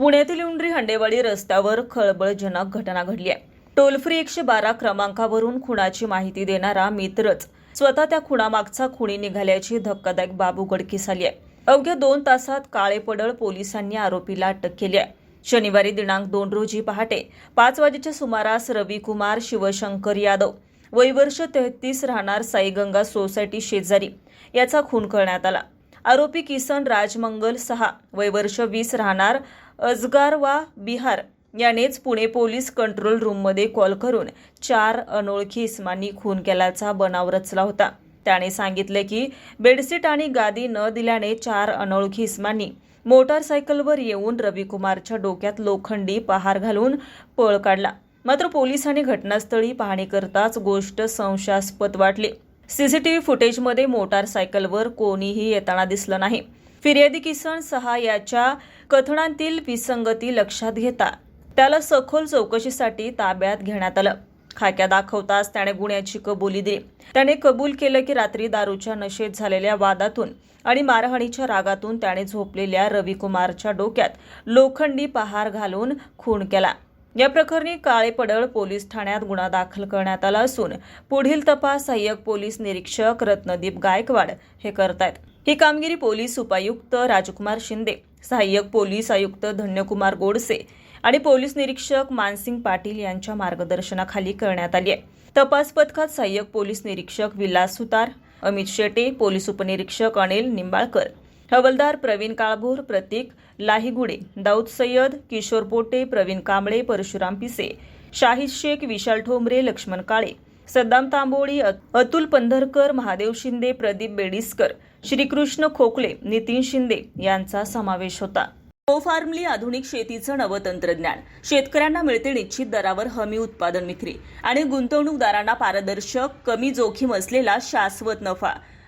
पुण्यातील उंडरी हंडेवाडी रस्त्यावर खळबळजनक घटना घडली आहे. टोल फ्री एकशे बारा क्रमांकावरून खुणाची माहिती देणारा मित्रच स्वतः त्या खुणामागचा खुणी निघाल्याची धक्कादायक बाब उघडकीस आली आहे. अवघ्या दोन तासात काळे पडळ पोलिसांनी आरोपीला अटक केली आहे. शनिवारी दिनांक दोन रोजी पहाटे पाच वाजेच्या सुमारास रविकुमार शिवशंकर यादव वयवर्ष तेहतीस राहणार साईगंगा सोसायटी शेजारी याचा खून करण्यात आला. आरोपी किसन राजमंगल सहा वयवर्ष वीस राहणार अजगारवा बिहार. यानेच पुणे पोलीस कंट्रोल रूममध्ये कॉल करून चार अनोळखी इस्मांनी खून केल्याचा बनाव रचला होता. त्याने सांगितले की बेडशीट आणि गादी न दिल्याने चार अनोळखी इस्मांनी मोटारसायकलवर येऊन रविकुमारच्या डोक्यात लोखंडी पहार घालून पळ काढला. मात्र पोलिसांनी घटनास्थळी पाहणी करताच गोष्ट संशयास्पद वाटली. सीसीटीव्ही फुटेजमध्ये मोटारसायकलवर कोणीही येताना दिसलं नाही. फिर्यादी किसन सहा याच्या कथनांतील विसंगती लक्षात घेता त्याला सखोल चौकशीसाठी ताब्यात घेण्यात आलं. खाक्या दाखवताच त्याने गुन्ह्याची कबुली दिली. त्याने कबूल केलं की रात्री दारूच्या नशेत झालेल्या वादातून आणि मारहाणीच्या रागातून त्याने झोपलेल्या रविकुमारच्या डोक्यात लोखंडी पहार घालून खून केला. या प्रकरणी काळेपडळ पोलीस ठाण्यात गुन्हा दाखल करण्यात आला असून पुढील तपास सहाय्यक पोलीस निरीक्षक रत्नदीप गायकवाड हे करतायत. ही कामगिरी पोलीस उपायुक्त राजकुमार शिंदे सहाय्यक पोलीस आयुक्त धन्यकुमार गोडसे आणि पोलीस निरीक्षक मानसिंग पाटील यांच्या मार्गदर्शनाखाली करण्यात आली आहे. तपास पथकात सहाय्यक पोलीस निरीक्षक विलास सुतार अमित शेटे पोलीस उपनिरीक्षक अनिल निंबाळकर हवलदार प्रवीण काळभोर प्रतीक लाहीगुडे दाऊद सय्यद किशोर पोटे प्रवीण कांबळे परशुराम पिसे शाहिद शेख विशाल ठोंबरे लक्ष्मण काळे सद्दाम तांबोळी अतुल पंधरकर महादेव शिंदे प्रदीप बेडिसकर श्रीकृष्ण खोकले नितीन शिंदे यांचा समावेश होता. कोफार्मली आधुनिक शेतीचं नवं तंत्रज्ञान. शेतकऱ्यांना मिळते निश्चित दरावर हमी उत्पादन विक्री आणि गुंतवणूकदारांना पारदर्शक कमी जोखीम असलेला शाश्वत नफा.